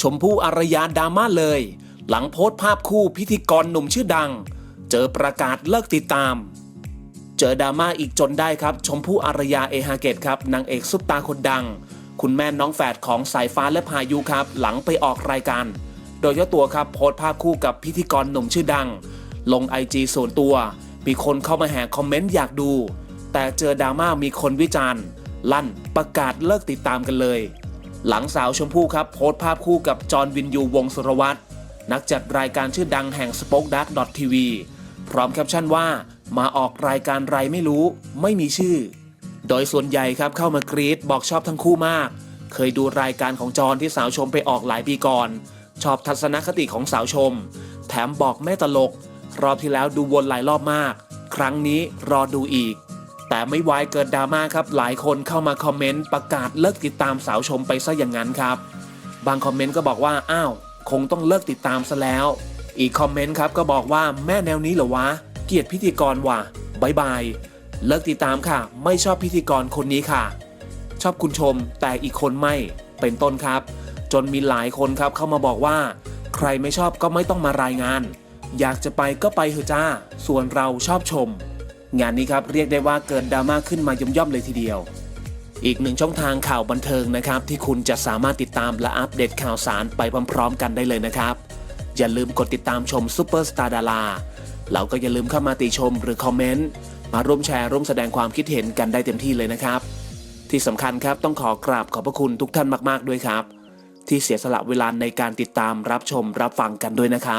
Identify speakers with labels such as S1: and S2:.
S1: ชมพู่อารยาดราม่าเลย หลังโพสต์ภาพคู่พิธีกรหนุ่มชื่อดัง เจอประกาศเลิกติดตาม เจอดราม่าอีกจนได้ครับ ชมพู่อารยาเอฮาเกตครับนางเอกซุปตาคนดัง คุณแม่น้องแฝดของสายฟ้าและพายุครับ หลังไปออกรายการ โดยเจ้าตัวครับโพสต์ภาพคู่กับพิธีกรหนุ่มชื่อดัง ลงไอจีส่วนตัว มีคนเข้ามาแห่คอมเมนต์อยากดู แต่เจอดราม่ามีคนวิจารณ์ ลั่นประกาศเลิกติดตามกันเลย หลังสาวชมพู่ครับโพสต์ภาพคู่กับจอห์นวินยูวงสุรวัตรนักจัดรายการชื่อดังแห่ง Spoke Dark TV พร้อมแคปชั่นว่า มาออกรายการไรไม่รู้ ไม่มีชื่อ โดยส่วนใหญ่ครับเข้ามากรีดบอกชอบทั้งคู่มาก เคยดูรายการของจอห์นที่สาวชมไปออกหลายปีก่อน ชอบทัศนคติของสาวชม แถมบอกไม่ตลก รอบที่แล้วดูวนหลายรอบมาก ครั้งนี้รอดูอีก แต่ไม่วายเกิดดราม่าครับ หลายคนเข้ามาคอมเมนต์ประกาศเลิกติดตามสาวชมไปซะอย่างนั้นครับ บางคอมเมนต์ก็บอกว่า อ้าว คงต้องเลิกติดตามซะแล้ว อีกคอมเมนต์ครับก็บอกว่าแม่แนวนี้เหรอวะ เกลียดพิธีกรว่ะบายบาย เลิกติดตามค่ะ ไม่ชอบพิธีกรคนนี้ค่ะ ชอบคุณชมแต่อีกคนไม่ เป็นต้นครับ จนมีหลายคนครับเข้ามาบอกว่า ใครไม่ชอบก็ไม่ต้องมารายงาน อยากจะไปก็ไปเถอะจ้า ส่วนเราชอบชม งานนี้ครับเรียกได้ว่าเกิดดราม่าขึ้นมาย่อมๆเลยทีเดียว อีกหนึ่งช่องทางข่าวบันเทิงนะครับ ที่คุณจะสามารถติดตามและอัปเดตข่าวสารไปพร้อมๆ กันได้เลยนะครับ อย่าลืมกดติดตามชมซูเปอร์สตาร์ดาราแล้วก็อย่าลืมเข้ามาติชมหรือคอมเมนต์มาร่วมแชร์ร่วมแสดงความคิดเห็นกันได้เต็มที่เลยนะครับ ที่สำคัญครับต้องขอกราบขอบพระคุณทุกท่านมาก ๆ ด้วยครับ ที่เสียสละเวลาในการติดตามรับชมรับฟังกันด้วยนะครับ